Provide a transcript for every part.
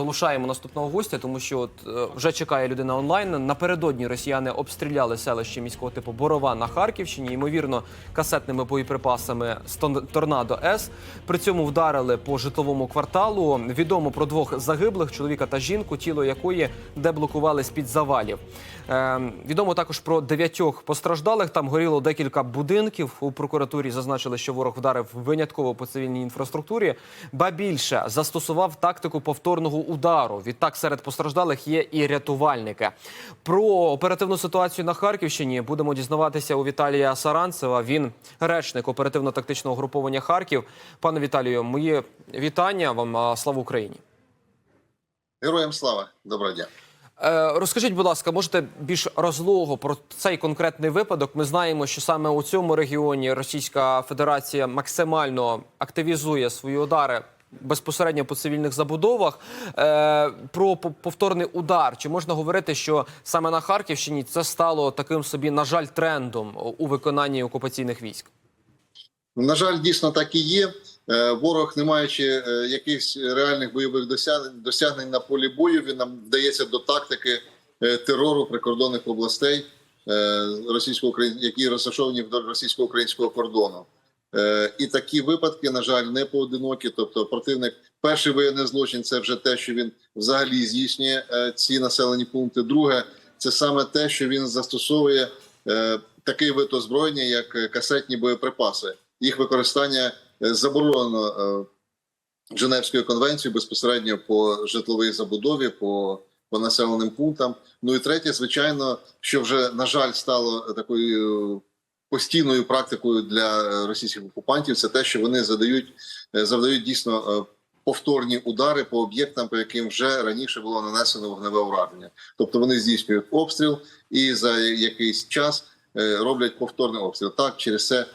долучаємо наступного гостя, тому що от е, вже чекає людина онлайн. Напередодні росіяни обстріляли селище міського типу Борова на Харківщині, ймовірно, касетними боєприпасами з торнадо С. При цьому вдарили по житловому кварталу. Відомо про двох загиблих чоловіка та жінку, тіло якої деблокували з під завалів. Е, відомо також про дев'ятьох постраждалих. Там горіло декілька будинків. У прокуратурі зазначили, що ворог вдарив винятково по цивільній інфраструктурі. Ба більше застосував тактику повторного удару. Відтак серед постраждалих є і рятувальники. Про оперативну ситуацію на Харківщині будемо дізнаватися у Віталія Саранцева. Він речник оперативно-тактичного груповання Харків. Пане Віталію, мої вітання вам. Слава Україні. Героям слава, доброго дня. Е, Розкажіть, будь ласка, можете більш розлого про цей конкретний випадок? Ми знаємо, що саме у цьому регіоні Російська Федерація максимально активізує свої удари безпосередньо по цивільних забудовах. Е, Про повторний удар. Чи можна говорити, що саме на Харківщині це стало таким собі, на жаль, трендом у виконанні окупаційних військ? На жаль, дійсно так і є. Е, Ворог, не маючи е, якихось реальних бойових досягнень, на полі бою, він нам вдається до тактики е, терору прикордонних областей російсько які розташовані вдоль російсько-українського кордону. Е, І такі випадки, на жаль, не поодинокі. Тобто, противник, перший воєнний злочин це вже те, що він взагалі здійснює е, ці населені пункти. Друге, це саме те, що він застосовує е, такий вид озброєння, як касетні боєприпаси. Їх використання заборонено Женевською конвенцією безпосередньо по житловій забудові, по, по населеним пунктам. Ну і третє, звичайно, що вже на жаль стало такою постійною практикою для е, російських окупантів, це те, що вони задають е, завдають дійсно е, повторні удари по об'єктам, по яким вже раніше було нанесено вогневе ураження. Тобто вони здійснюють обстріл і за якийсь час роблять повторний обстріл. Так, через це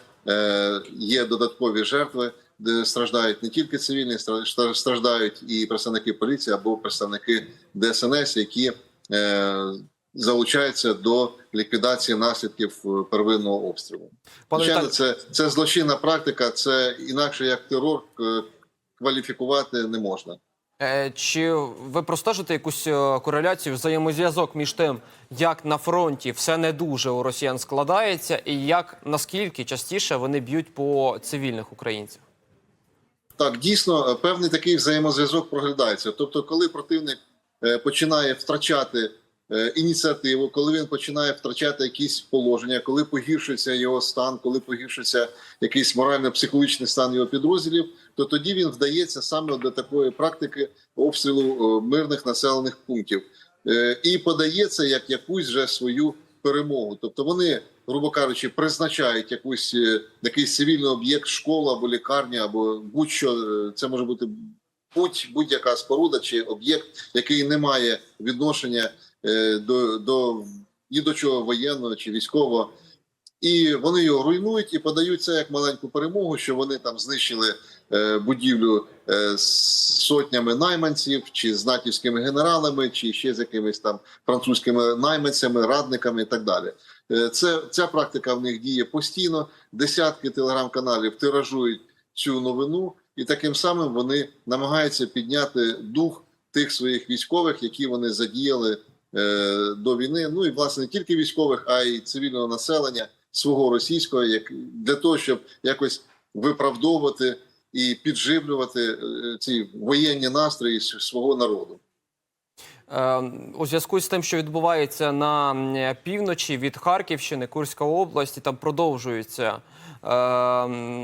є додаткові жертви, де страждають не тільки цивільні, страждають і представники поліції або представники ДСНС, які залучаються до ліквідації наслідків е, первинного обстрілу. Пане Звичайно, це, це злочинна практика, це інакше як терор е, кваліфікувати не можна. Е, Чи ви простежите якусь кореляцію, взаємозв'язок між тим, як на фронті все не дуже у росіян складається, і як наскільки частіше вони б'ють по цивільних українцях? Так, дійсно, певний такий взаємозв'язок проглядається. Тобто, коли противник починає втрачати ініціативу, коли він починає втрачати якісь положення, коли погіршується його стан, коли погіршується якийсь морально-психологічний стан його підрозділів, то тоді він вдається саме до такої практики обстрілу е, мирних населених пунктів Е, і подається як якусь вже свою перемогу. Тобто вони, грубо кажучи, призначають якусь е, якийсь цивільний об'єкт, школа або лікарня, або будь-що е, це може бути будь будь-яка споруда чи об'єкт, який не має відношення е, до, до ні до чого воєнного чи військового. І вони його руйнують і подають це як маленьку перемогу, що вони там знищили е, будівлю е, з сотнями найманців, чи з натівськими генералами, чи ще з якимись там французькими найманцями, радниками і так далі. Е, це ця практика в них діє постійно. Десятки телеграм-каналів тиражують цю новину, і таким самим вони намагаються підняти дух тих своїх військових, які вони задіяли е, до війни. Ну і власне не тільки військових, а й цивільного населення свого російського, як для того, щоб якось виправдовувати і підживлювати е, ці воєнні настрої свого народу. Е, У зв'язку з тим, що відбувається на півночі від Харківщини, Курська область, і там продовжується е, м,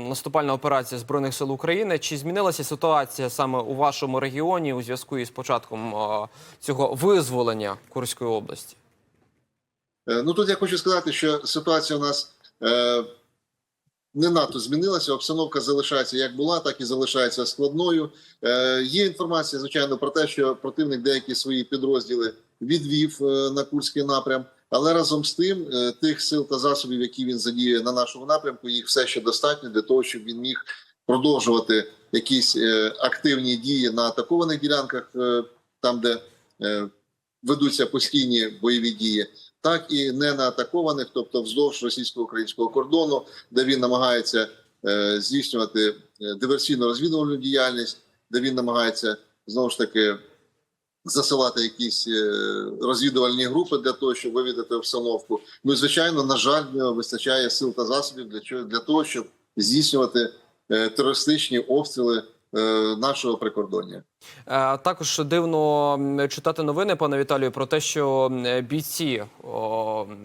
наступальна операція збройних сил України. Чи змінилася ситуація саме у вашому регіоні у зв'язку із початком е, цього визволення Курської області? Е, Ну тут я хочу сказати, що ситуація у нас е, не надто змінилася. Обстановка залишається як була, так і залишається складною. Е, є інформація, звичайно, про те, що противник деякі свої підрозділи відвів е, на Курський напрям. Але разом з тим, е, тих сил та засобів, які він задіє на нашому напрямку, їх все ще достатньо для того, щоб він міг продовжувати якісь е, активні дії на атакованих ділянках, е, там де ведуться постійні бойові дії так і не на атакованих, тобто вздовж російсько-українського кордону, де він намагається здійснювати диверсійно розвідувальну діяльність, де він намагається знову ж таки засилати якісь е, розвідувальні групи для того, щоб вивідати обстановку. Ну і звичайно, на жаль, вистачає сил та засобів для чого для того, щоб здійснювати е, терористичні обстріли е, нашого прикордоння. Е, Також дивно читати новини, пане Віталію, про те, що бійці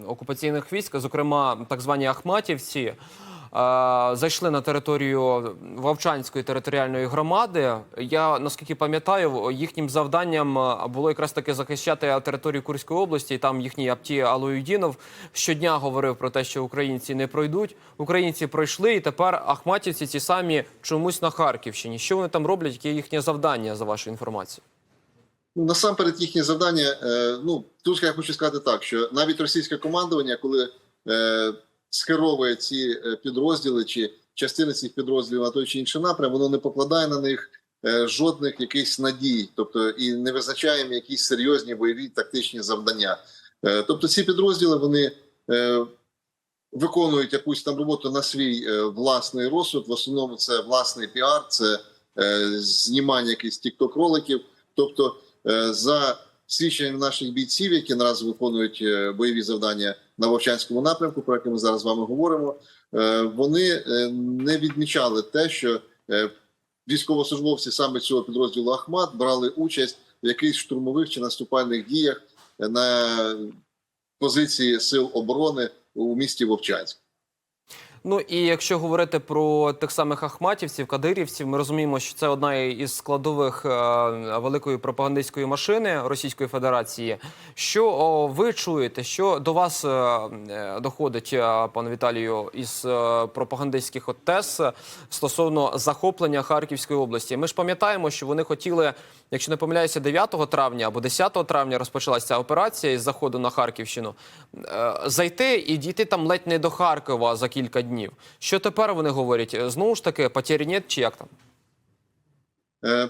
окупаційних військ, зокрема так звані Ахматівці, е, зайшли на територію Вовчанської територіальної громади. Я наскільки пам'ятаю, їхнім завданням було якраз таки захищати територію Курської області. І там їхній Апті Алоюдінов щодня говорив про те, що українці не пройдуть. Українці пройшли, і тепер Ахматівці ці самі чомусь на Харківщині. Що вони там роблять? Яке їхнє завдання за вашою інформацією? Ну, насамперед їхнє завдання. Е, ну тут я хочу сказати так, що навіть російське командування, коли е, скеровує ці е, підрозділи чи частини цих підрозділів на той чи інший напрям, воно не покладає на них е, жодних якихось надій, тобто і не визначає їм якісь серйозні бойові тактичні завдання. Е, тобто ці підрозділи вони. Виконують якусь там роботу на свій власний розсуд. В основному це власний піар, це знімання якихось тікток роликів. Тобто, за свідченням наших бійців, які наразі виконують е, бойові завдання на Вовчанському напрямку, про який ми зараз з вами говоримо, е, вони е, не відмічали те, що військовослужбовці саме цього підрозділу Ахмат брали участь в якихось штурмових чи наступальних діях на позиції сил оборони у місті Вовчанськ. Ну і якщо говорити про тих самих ахматівців, кадирівців, ми розуміємо, що це одна із складових е, великої пропагандистської машини Російської Федерації. Що ви чуєте? Що до вас е, е, доходить, пане Віталію, із пропагандистських тез стосовно захоплення Харківської області? Ми ж пам'ятаємо, що вони хотіли, якщо не помиляюся, 9 травня або 10 травня розпочалася ця операція із заходу на Харківщину. Е, Зайти і дійти там ледь не до Харкова за кілька днів. Що тепер вони говорять? Е, Знову ж таки, потері чи як там? Е,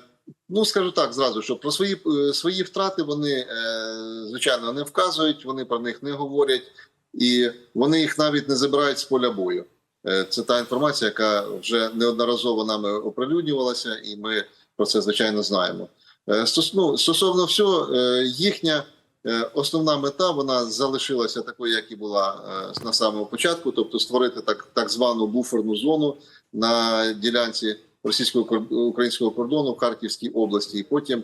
Ну, скажу так зразу, що про свої, е, свої втрати вони, звичайно, не вказують, вони про них не говорять, і вони їх навіть не забирають з поля бою. Це та інформація, яка вже неодноразово нами оприлюднювалася, і ми про це звичайно знаємо. Е, стос- ну, Стосовно всього, е, їхня е, основна мета вона залишилася такою, як і була на самому початку, тобто створити так, так звану буферну зону на ділянці російсько-українського кордону в Харківській області, і потім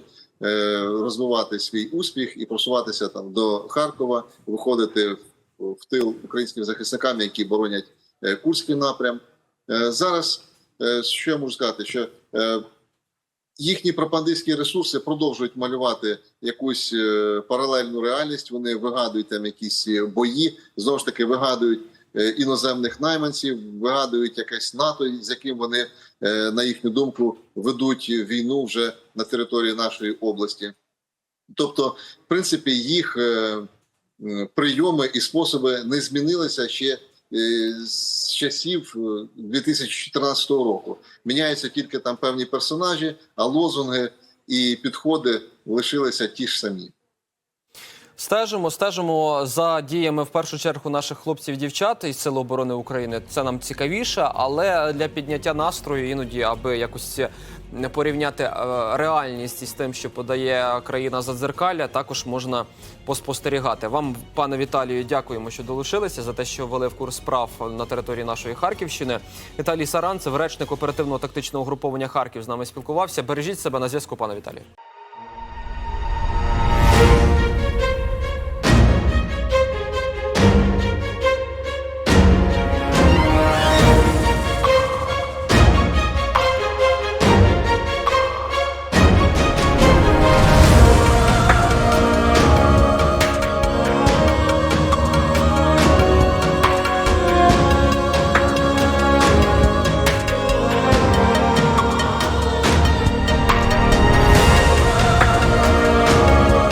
розвивати свій успіх і просуватися там до Харкова, виходити в, тил українським захисникам, які боронять Курський напрям. Зараз що я можу сказати, що їхні пропагандистські ресурси продовжують малювати якусь е, паралельну реальність. Вони вигадують там якісь е, бої, знову ж таки вигадують е, іноземних найманців, вигадують якесь НАТО, з яким вони, на їхню думку, ведуть війну вже на території нашої області. Тобто, в принципі, їх прийоми і способи не змінилися ще з часів е, 2014 року. Міняються тільки там певні персонажі, а лозунги і підходи лишилися ті ж самі. Стежимо, стежимо за діями в першу чергу наших хлопців, дівчат із Сил оборони України. Це нам цікавіше, але для підняття настрою іноді, аби якось не порівняти е, реальність із тим, що подає країна задзеркалля, також можна поспостерігати. Вам, пане Віталію, дякуємо, що долучилися за те, що ввели в курс справ на території нашої Харківщини. Віталій Саранцев, речник оперативного тактичного угруповання Харків, з нами спілкувався. Бережіть себе на зв'язку, пане Віталію.